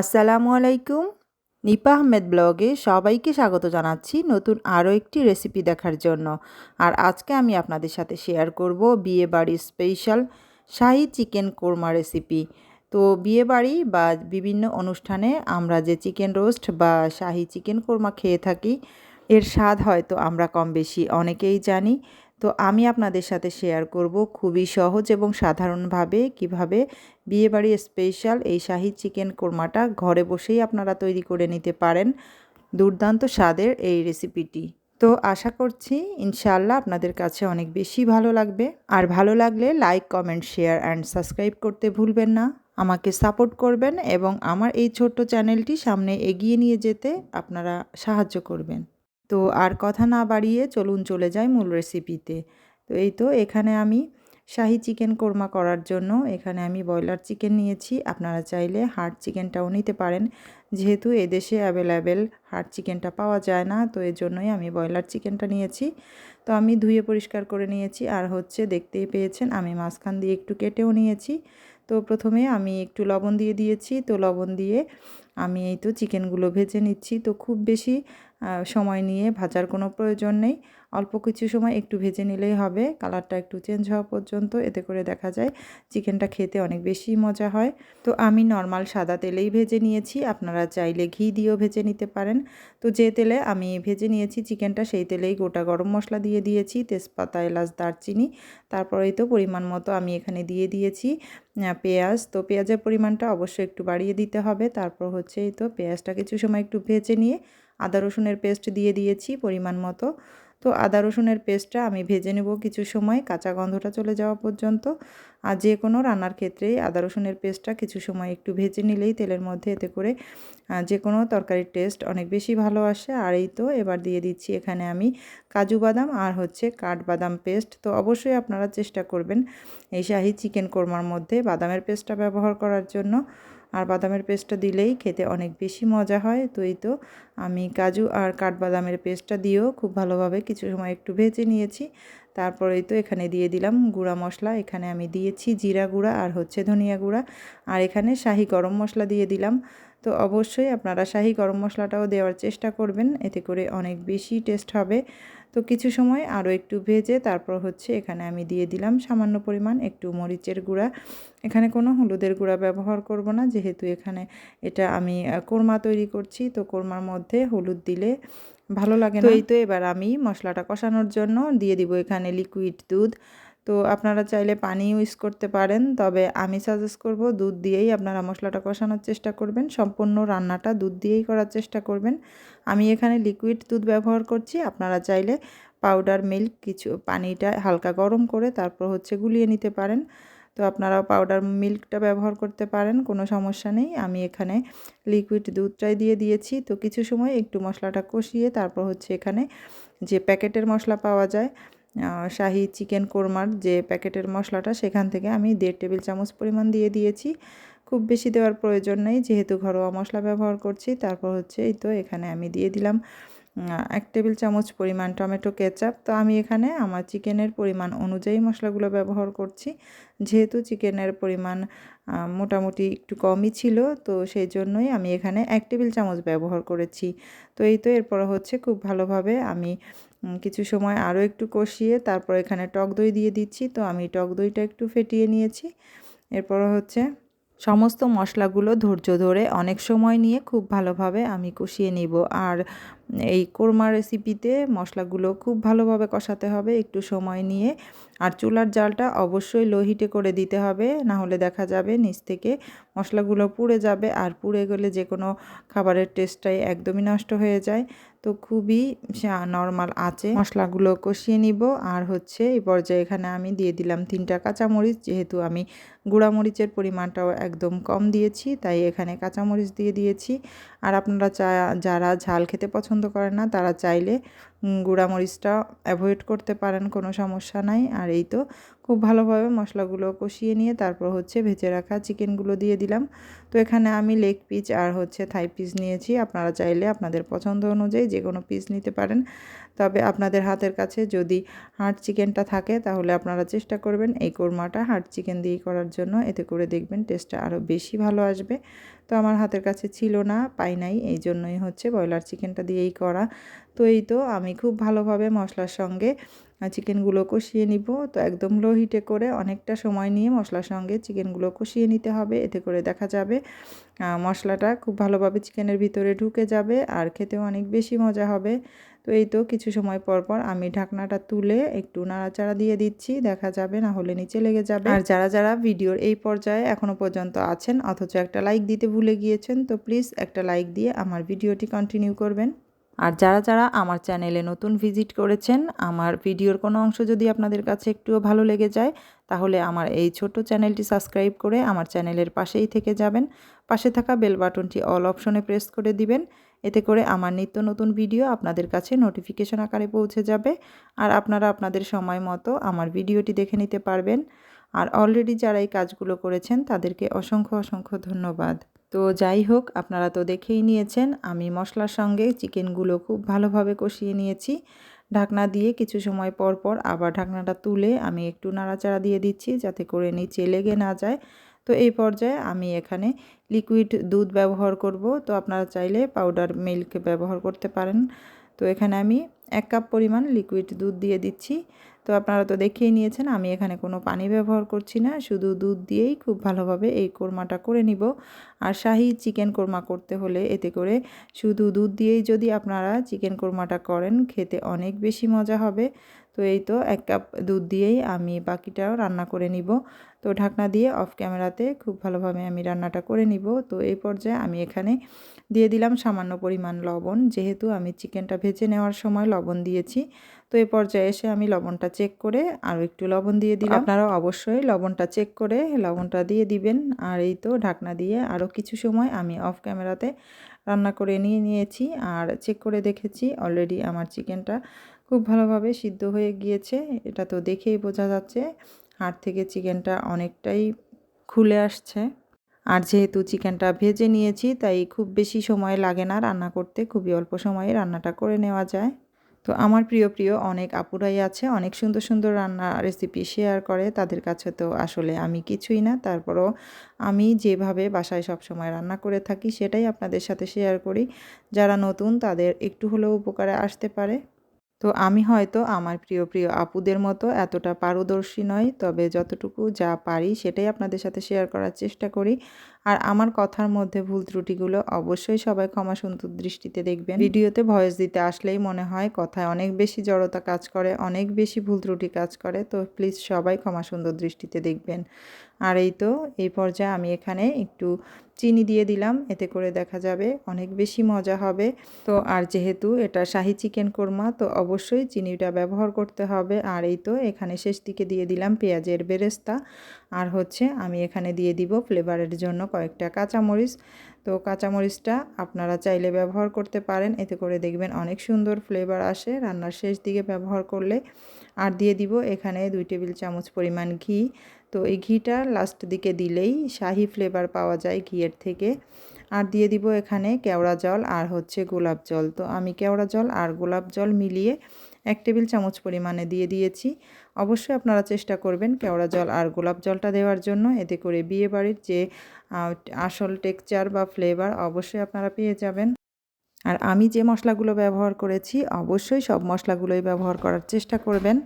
আসসালামু আলাইকুম। নিপা আহমেদ ব্লগে সবাইকে স্বাগত জানাচ্ছি নতুন আরও একটি রেসিপি দেখার জন্য। আর আজকে আমি আপনাদের সাথে শেয়ার করব বিয়ে বাড়ির special shahi chicken korma recipe. তো বিয়ে বাড়ি বা বিভিন্ন অনুষ্ঠানে আমরা যে চিকেন রোস্ট বা শাহি চিকেন কোরমা খেয়ে থাকি, এর স্বাদ হয়তো আমরা কম বেশি অনেকেই জানি। তো আমি আপনাদের সাথে শেয়ার করব খুবই সহজ এবং সাধারণভাবে কীভাবে বিয়েবাড়ির স্পেশাল এই শাহি চিকেন কোরমাটা ঘরে বসেই আপনারা তৈরি করে নিতে পারেন দুর্দান্ত স্বাদের এই রেসিপিটি তো আশা করছি ইনশাআল্লাহ আপনাদের কাছে অনেক বেশি ভালো লাগবে। আর ভালো লাগলে like comment share and subscribe করতে ভুলবেন না। আমাকে সাপোর্ট করবেন এবং আমার এই ছোট্ট চ্যানেলটি সামনে এগিয়ে নিয়ে যেতে আপনারা সাহায্য করবেন। তো আর কথা না বাড়িয়ে চলুন চলে যাই মূল রেসিপিতে তো এই তো এখানে আমি শাহি চিকেন কোরমা করার জন্য এখানে আমি ব্রয়লার চিকেন নিয়েছি। আপনারা চাইলে হার্ড চিকেনটাও নিতে পারেন। যেহেতু এদেশে অ্যাভেলেবেল হার্ড চিকেনটা পাওয়া যায় না, তো এর জন্যই আমি ব্রয়লার চিকেনটা নিয়েছি। তো আমি ধুয়ে পরিষ্কার করে নিয়েছি। আর হচ্ছে দেখতেই পেয়েছেন, আমি মাঝখান দিয়ে একটু কেটেও নিয়েছি। তো প্রথমে আমি একটু লবণ দিয়ে দিয়েছি। তো লবণ দিয়ে আমি এই তো চিকেনগুলো ভেজে নিচ্ছি। তো খুব বেশি সময় নিয়ে ভাজার কোনো প্রয়োজন নেই। অল্প কিছু সময় একটু ভেজে নিলেই হবে। কালারটা একটু চেঞ্জ হওয়া পর্যন্ত এতে করে দেখা যায় চিকেনটা খেতে অনেক বেশি মজা হয়। তো আমি নর্মাল সাদা তেলেই ভেজে নিয়েছি। আপনারা চাইলে ঘি দিয়েও ভেজে নিতে পারেন। তো যে তেলে আমি ভেজে নিয়েছি চিকেনটা, সেই তেলেই গোটা গরম মশলা দিয়ে দিয়েছি, তেজপাতা, এলাচ, দারচিনি। তারপরেই তো পরিমাণ মতো আমি এখানে দিয়ে দিয়েছি পেঁয়াজ। তো পেঁয়াজের পরিমাণটা অবশ্যই একটু বাড়িয়ে দিতে হবে। তারপর হচ্ছে এই তো পেঁয়াজটা কিছু সময় একটু ভেজে নিয়ে আদা রসুনের পেস্ট দিয়ে দিয়েছি পরিমাণ মতো। তো আদা রসুনের পেস্টটা আমি ভেজে নেব কিছু সময়, কাঁচা গন্ধটা চলে যাওয়া পর্যন্ত। আর যে কোনো রান্নার ক্ষেত্রেই আদা রসুনের পেস্টটা কিছু সময় একটু ভেজে নিলেই তেলের মধ্যে এতে করে যে কোনো তরকারির টেস্ট অনেক বেশি ভালো আসে। আর এই তো এবার দিয়ে দিচ্ছি এখানে আমি কাজু বাদাম আর হচ্ছে কাঠবাদাম পেস্ট তো অবশ্যই আপনারা চেষ্টা করবেন এই শাহি চিকেন কোরমার মধ্যে বাদামের পেস্টটা ব্যবহার করার জন্য। আর বাদামের পেস্টটা দিলেই খেতে অনেক বেশি মজা হয়। তো এই তো আমি কাজু আর কাঠবাদামের পেস্টটা দিয়েও খুব ভালোভাবে কিছু সময় একটু ভেজে নিয়েছি। তারপরেই তো এখানে দিয়ে দিলাম গুঁড়া মশলা। এখানে আমি দিয়েছি জিরা গুঁড়া আর হচ্ছে ধনিয়া গুঁড়া। আর এখানে শাহি গরম মশলা দিয়ে দিলাম। তো অবশ্যই আপনারা শাহি গরম মশলাটাও দেওয়ার চেষ্টা করবেন, এতে করে অনেক বেশি টেস্ট হবে। তো কিছু সময় আরও একটু ভেজে তারপর হচ্ছে এখানে আমি দিয়ে দিলাম সামান্য পরিমাণ একটু মরিচের গুঁড়া। এখানে কোনো হলুদের গুঁড়া ব্যবহার করব না, যেহেতু এখানে এটা আমি কোরমা তৈরি করছি। তো কোরমার মধ্যে হলুদ দিলে ভালো লাগে তো এই তো এবার আমি মশলাটা কষানোর জন্য দিয়ে দিব এখানে লিকুইড দুধ। তো আপনারা চাইলে পানি ইউজ করতে পারেন তবে আমি সাজেস্ট করব দুধ দিয়েই আপনারা মশলাটা কষানোর চেষ্টা করবেন সম্পূর্ণ রান্নাটা দুধ দিয়েই করার চেষ্টা করবেন। আমি এখানে লিকুইড দুধ ব্যবহার করছি আপনারা চাইলে পাউডার মিল্ক কিছু পানিটা হালকা গরম করে তারপর হচ্ছে গুলিয়ে নিতে পারেন। তো আপনারাও পাউডার মিল্কটা ব্যবহার করতে পারেন, কোনো সমস্যা নেই। আমি এখানে লিকুইড দুধটাই দিয়ে দিয়েছি। তো কিছু সময় একটু মশলাটা কষিয়ে তারপর হচ্ছে এখানে যে প্যাকেটের মশলা পাওয়া যায় শাহি চিকেন কোরমার যে প্যাকেটের মশলাটা, সেখান থেকে আমি দেড় টেবিল চামচ পরিমাণ দিয়ে দিয়েছি। খুব বেশি দেওয়ার প্রয়োজন নেই, যেহেতু ঘরোয়া মশলা ব্যবহার করছি, তারপর হচ্ছে এই তো এখানে আমি দিয়ে দিলাম। এক টেবিল চামচ পরিমাণ টমেটো কেচাপ। তো আমি এখানে আমার চিকেনের পরিমাণ অনুযায়ী মশলাগুলো ব্যবহার করছি। যেহেতু চিকেনের পরিমাণ মোটামুটি একটু কমই ছিল, তো সেই জন্যই আমি এখানে এক টেবিল চামচ ব্যবহার করেছি। তো এই তো এরপর হচ্ছে খুব ভালোভাবে আমি কিছু সময় আরও একটু কষিয়ে তারপর এখানে টক দই দিয়ে দিচ্ছি। তো আমি টক দইটা একটু ফেটিয়ে নিয়েছি। এরপর হচ্ছে সমস্ত মশলাগুলো ধৈর্য ধরে অনেক সময় নিয়ে খুব ভালোভাবে আমি কষিয়ে নিব। আর এই কোরমা রেসিপিতে মশলাগুলো খুব ভালোভাবে কষাতে হবে একটু সময় নিয়ে। আর চুলার জালটা অবশ্যই লো হিটে করে দিতে হবে না হলে দেখা যাবে নিচ থেকে মশলাগুলো পুড়ে যাবে আর পুড়ে গেলে যে কোনো খাবারের টেস্টটাই একদমই নষ্ট হয়ে যায়। তো খুবই নর্মাল আছে। মশলাগুলো কষিয়ে নিব আর হচ্ছে এই পর্যায়ে এখানে আমি দিয়ে দিলাম তিনটা কাঁচামরিচ, যেহেতু আমি গুঁড়ামরিচের পরিমাণটাও একদম কম দিয়েছি, তাই এখানে কাঁচামরিচ দিয়ে দিয়েছি। আর আপনারা চা, যারা ঝাল খেতে পছন্দ করেন না, তারা চাইলে গুঁড়ামরিচটা অ্যাভয়েড করতে পারেন, কোনো সমস্যা নাই। আর এই তো খুব ভালোভাবে মশলাগুলো কষিয়ে নিয়ে তারপর হচ্ছে ভেজে রাখা চিকেনগুলো দিয়ে দিলাম। তো এখানে আমি লেগ পিস আর হচ্ছে থাই পিস নিয়েছি। আপনারা চাইলে আপনাদের পছন্দ অনুযায়ী যে কোনো পিস নিতে পারেন। তবে আপনাদের হাতের কাছে যদি হার্ড চিকেনটা থাকে, তাহলে আপনারা চেষ্টা করবেন এই কোরমাটা হার্ড চিকেন দিয়ে করার জন্য। এতে করে দেখবেন টেস্টটা আরও বেশি ভালো আসবে। তো আমার হাতের কাছে ছিল না, পাই নাই, এই জন্যই হচ্ছে ব্রয়লার চিকেনটা দিয়েই করা। তো এই তো আমি খুব ভালোভাবে মশলার সঙ্গে চিকেনগুলো কষিয়ে নিব। তো একদম লো হিটে করে অনেকটা সময় নিয়ে মশলার সঙ্গে চিকেনগুলো কষিয়ে নিতে হবে। এতে করে দেখা যাবে মশলাটা খুব ভালোভাবে চিকেনের ভিতরে ঢুকে যাবে আর খেতেও অনেক বেশি মজা হবে। তো এই তো কিছু সময় পর পর আমি ঢাকনাটা তুলে একটু নাড়াচাড়া দিয়ে দিচ্ছি, দেখা যাবে, না হলে নিচে লেগে যাবে। আর যারা যারা ভিডিওর এই পর্যায়ে এখনও পর্যন্ত আছেন, অথচ একটা লাইক দিতে ভুলে গিয়েছেন, তো প্লিজ একটা লাইক দিয়ে আমার ভিডিওটি কন্টিনিউ করবেন। আর যারা যারা আমার চ্যানেলে নতুন ভিজিট করেছেন, আমার ভিডিওর কোনো অংশ যদি আপনাদের কাছে একটুও ভালো লেগে যায়, তাহলে আমার এই ছোট চ্যানেলটি সাবস্ক্রাইব করে আমার চ্যানেলের পাশেই থেকে যাবেন। পাশে থাকা বেল বাটনটি অল অপশনে প্রেস করে দিবেন। এতে করে আমার নিত্য নতুন ভিডিও আপনাদের কাছে নোটিফিকেশন আকারে পৌঁছে যাবে। আর আপনারা আপনাদের সময় মতো আমার ভিডিওটি দেখে নিতে পারবেন। আর অলরেডি যারা এই কাজগুলো করেছেন, তাদেরকে অসংখ্য অসংখ্য ধন্যবাদ। তো যাই হোক, আপনারা তো দেখেই নিয়েছেন, আমি মশলার সঙ্গে চিকেনগুলো খুব ভালোভাবে কষিয়ে নিয়েছি। ঢাকনা দিয়ে কিছু সময় পর পর আবার ঢাকনাটা তুলে আমি একটু নাড়াচাড়া দিয়ে দিচ্ছি, যাতে করে নিচে লেগে না যায়। তো এই পর্যায়ে আমি এখানে লিকুইড দুধ ব্যবহার করব। তো আপনারা চাইলে পাউডার মিল্ক ব্যবহার করতে পারেন। তো এখানে আমি এক কাপ পরিমাণ লিকুইড দুধ দিয়ে দিচ্ছি। তো আপনারা তো দেখেই নিয়েছেন, আমি এখানে কোনো পানি ব্যবহার করছি না। শুধু দুধ দিয়েই খুব ভালোভাবে এই কোরমাটা করে নিব। আর শাহি চিকেন কোরমা করতে হলে এতে করে শুধু দুধ দিয়েই যদি আপনারা চিকেন কোরমাটা করেন, খেতে অনেক বেশি মজা হবে। তো এই তো এক কাপ দুধ দিয়েই আমি বাকিটাও রান্না করে নিব। তো ঢাকনা দিয়ে অফ ক্যামেরাতে খুব ভালোভাবে আমি রান্নাটা করে নিব। তো এই পর্যায়ে আমি এখানে দিয়ে দিলাম সামান্য পরিমাণ লবণ। যেহেতু আমি চিকেনটা ভেজে নেওয়ার সময় লবণ দিয়েছি, তো এই পর্যায়ে এসে আমি লবণটা চেক করে আরও একটু লবণ দিয়ে দিলাম। আপনারা অবশ্যই লবণটা চেক করে লবণটা দিয়ে দিবেন। আর এই তো ঢাকনা দিয়ে আরও কিছু সময় আমি অফ ক্যামেরাতে রান্না করে নিয়ে নিয়েছি আর চেক করে দেখেছি অলরেডি আমার চিকেনটা খুব ভালোভাবে সিদ্ধ হয়ে গিয়েছে। এটা তো দেখেই বোঝা যাচ্ছে হাট থেকে চিকেনটা অনেকটাই খুলে আসছে। আর যেহেতু চিকেনটা ভেজে নিয়েছি, তাই খুব বেশি সময় লাগে না রান্না করতে, খুবই অল্প সময়ে রান্নাটা করে নেওয়া যায়। তো আমার প্রিয় প্রিয় অনেক আপুরাই আছে, অনেক সুন্দর সুন্দর রান্না রেসিপি শেয়ার করে। তাদের কাছে তো আসলে আমি কিছুই না। তারপরও আমি যেভাবে বাসায় সব সময় রান্না করে থাকি সেটাই আপনাদের সাথে শেয়ার করি। যারা নতুন তাদের একটু হলেও উপকারে আসতে পারে। তো আমি হয়তো আমার প্রিয় প্রিয় আপুদের মতো এতটা পারদর্শী নয় তবে যতটুকু যা পারি সেটাই আপনাদের সাথে শেয়ার করার চেষ্টা করি। আর আমার কথার মধ্যে ভুল ত্রুটিগুলো অবশ্যই সবাই ক্ষমা সুন্দর দৃষ্টিতে দেখবেন। ভিডিওতে ভয়েস দিতে আসলেই মনে হয় কথায় অনেক বেশি জড়তা কাজ করে, অনেক বেশি ভুল ত্রুটি কাজ করে, তো প্লিজ সবাই ক্ষমা সুন্দর দৃষ্টিতে দেখবেন। আর এই তো, এই পর্যায়ে আমি এখানে একটু চিনি দিয়ে দিলাম, এতে করে দেখা যাবে অনেক বেশি মজা হবে। তো আর যেহেতু এটা শাহি চিকেন কোরমা, তো অবশ্যই চিনিটা ব্যবহার করতে হবে। আর এই তো, এখানে শেষ দিকে দিয়ে দিলাম পেঁয়াজের বেরেস্তা। আর হচ্ছে আমি এখানে দিয়ে দিব ফ্লেভারের জন্য কয়েকটা কাঁচামরিচ। তো কাঁচামরিচটা আপনারা চাইলে ব্যবহার করতে পারেন, এতে করে দেখবেন অনেক সুন্দর ফ্লেভার আসে রান্নার শেষ দিকে ব্যবহার করলে। আর দিয়ে দিব এখানে দুই টেবিল চামচ পরিমাণ ঘি। তো এই ঘিটা লাস্ট দিকে দিলেই শাহি ফ্লেভার পাওয়া যায় ঘিয়ের থেকে। আর দিয়ে দিব এখানে কেওড়া জল আর হচ্ছে গোলাপ জল। তো আমি কেওড়া জল আর গোলাপ জল মিলিয়ে এক টেবিল চামচ পরিমাণে দিয়ে দিয়েছি। অবশ্যই আপনারা চেষ্টা করবেন কেওড়া জল আর গোলাপ জলটা দেওয়ার জন্য। এতে করে বিয়ে বাড়ির যে আসল টেক্সচার বা ফ্লেভার অবশ্যই আপনারা পেয়ে যাবেন। আর আমি যে মশলাগুলো ব্যবহার করেছি, অবশ্যই সব মশলাগুলোই ব্যবহার করার চেষ্টা করবেন।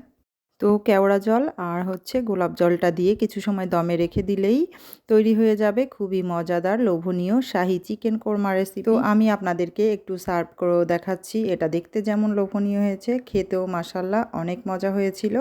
তো কেওড়া জল আর হচ্ছে গোলাপ জলটা দিয়ে কিছু সময় দমে রেখে দিলেই তৈরি হয়ে যাবে খুবই মজাদার লোভনীয় শাহি চিকেন কোরমা রেসিপি তো আমি আপনাদেরকে একটু সার্ভ করেও দেখাচ্ছি এটা দেখতে যেমন লোভনীয় হয়েছে খেতেও মাসাল্লাহ অনেক মজা হয়েছিল।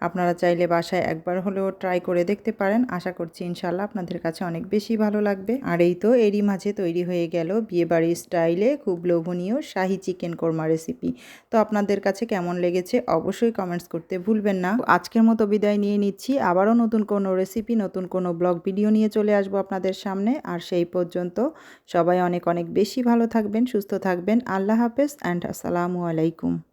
আপনারা চাইলে বাসায় একবার হলেও ট্রাই করে দেখতে পারেন। আশা করছি ইনশাল্লাহ আপনাদের কাছে অনেক বেশি ভালো লাগবে। আর এই তো এরই মাঝে তৈরি হয়ে গেল বিয়েবাড়ির স্টাইলে খুব লোভনীয় শাহি চিকেন কোরমা রেসিপি তো আপনাদের কাছে কেমন লেগেছে অবশ্যই কমেন্টস করতে ভুলবেন না। আজকের মতো বিদায় নিয়ে নিচ্ছি। আবারও নতুন কোনো রেসিপি নতুন কোনো ব্লগ ভিডিও নিয়ে চলে আসব আপনাদের সামনে। আর সেই পর্যন্ত সবাই অনেক অনেক বেশি ভালো থাকবেন, সুস্থ থাকবেন। আল্লাহ হাফেজ অ্যান্ড আসসালামু আলাইকুম।